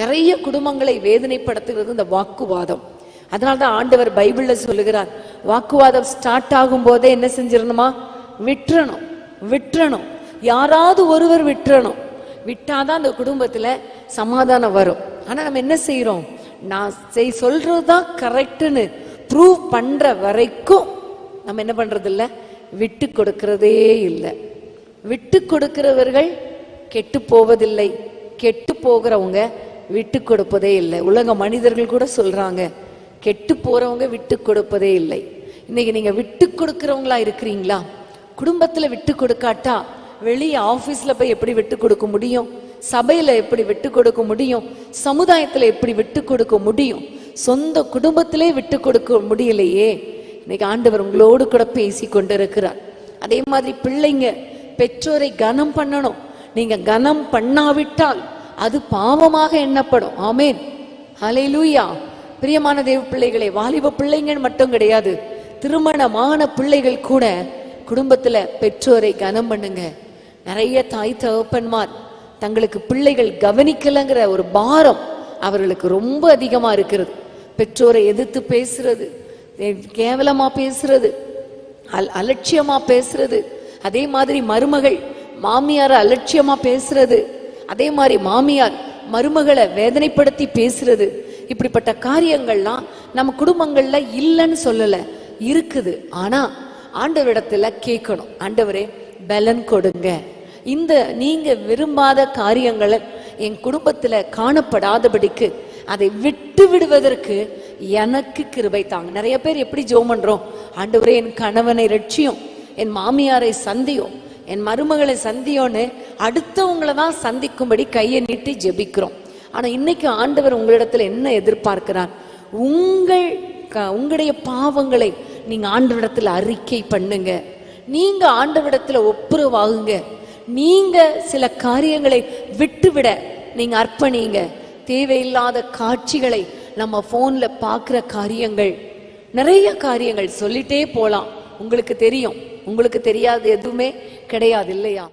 நிறைய குடும்பங்களை வேதனைப்படுத்துகிறது இந்த வாக்குவாதம். அதனால தான் ஆண்டவர் பைபிள்ல சொல்லுகிறார் வாக்குவாதம் ஸ்டார்ட் ஆகும் போதே என்ன செஞ்சிடணுமா விட்டுறணும் விட்டுறணும் யாராவது ஒருவர் விட்டுறணும் விட்டாதான் அந்த குடும்பத்துல சமாதானம் வரும். ஆனா நம்ம என்ன செய்கிறோம் நான் செய் சொல்றதுதான் கரெக்டுன்னு ப்ரூவ் பண்ற வரைக்கும் நம்ம என்ன பண்றது இல்ல விட்டு கொடுக்கறதே இல்லை. விட்டு கொடுக்கிறவர்கள் கெட்டு போவதில்லை. கெட்டு போகிறவங்க விட்டு கொடுப்பதே இல்லை. உலக மனிதர்கள் கூட சொல்றாங்க கெட்டு போறவங்க விட்டு கொடுப்பதே இல்லை. இன்னைக்கு நீங்க விட்டு கொடுக்கிறவங்களா இருக்கிறீங்களா? குடும்பத்துல விட்டு கொடுக்காட்டா வெளியே ஆபீஸ்ல போய் எப்படி விட்டு கொடுக்க முடியும்? சபையில எப்படி விட்டு கொடுக்க முடியும்? சமுதாயத்துல எப்படி விட்டு கொடுக்க முடியும்? சொந்த குடும்பத்திலே விட்டு கொடுக்க முடியலையே. இன்னைக்கு ஆண்டவர் உங்களோடு கூட பேசி கொண்டிருக்கிறார். அதே மாதிரி பிள்ளைங்க பெற்றோரை கனம் பண்ணணும். நீங்க கனம் பண்ணாவிட்டால் அது பாவமாக எண்ணப்படும். ஆமேன். ஹalleluya. பிரியமான தேவ பிள்ளைகளே வாலிப பிள்ளைங்கன்னு மட்டும் கிடையாது திருமணமான பிள்ளைகள் கூட குடும்பத்துல பெற்றோரை கனம் பண்ணுங்க. நிறைய தாய் தகப்பன்மார் தங்களுக்கு பிள்ளைகள் கவனிக்கலங்கிற ஒரு பாரம் அவர்களுக்கு ரொம்ப அதிகமா இருக்கிறது. பெற்றோரை எதிர்த்து பேசுறது கேவலமா பேசுறது அல் அலட்சியமா பேசுறது அதே மாதிரி மருமகள் மாமியார் அலட்சியமா பேசுறது. அதே மாதிரி மாமியார் மருமகளை வேதனைப்படுத்தி பேசுறது. இப்படிப்பட்ட காரியங்கள்லாம் நம்ம குடும்பங்கள்ல இல்லைன்னு சொல்லல இருக்குது. ஆனா ஆண்டவரிடத்தில் கேட்கணும். ஆண்டவரே பலன் கொடுங்க. இந்த நீங்க விரும்பாத காரியங்களை என் குடும்பத்துல காணப்படாதபடிக்கு அதை விட்டு விடுவதற்கு எனக்கு கிருபை தாங்க. நிறைய பேர் எப்படி ஜோம் பண்றோம்? ஆண்டவரே என் கணவனை ரட்சியும் என் மாமியாரை சந்தியும். என் மருமகளை சந்தியோன்னு அடுத்தவங்களை தான் சந்திக்கும்படி கையை நீட்டி ஜெபிக்கிறோம். ஆனால் இன்னைக்கு ஆண்டவர் உங்களிடத்தில் என்ன எதிர்பார்க்கிறார்? உங்கள் க- உங்களுடைய பாவங்களை நீங்கள் ஆண்டவரிடத்தில் அறிக்கை பண்ணுங்க. நீங்கள் ஆண்டவரிடத்தில் ஒப்புரவாகுங்க. நீங்கள் சில காரியங்களை விட்டுவிட நீங்கள் அர்ப்பணிங்க. தேவையில்லாத காட்சிகளை நம்ம ஃபோனில் பார்க்குற காரியங்கள் நிறைய காரியங்கள் சொல்லிட்டே போகலாம் உங்களுக்கு தெரியும். உங்களுக்கு தெரியாத எதுவுமே. கிடையாது இல்லையா?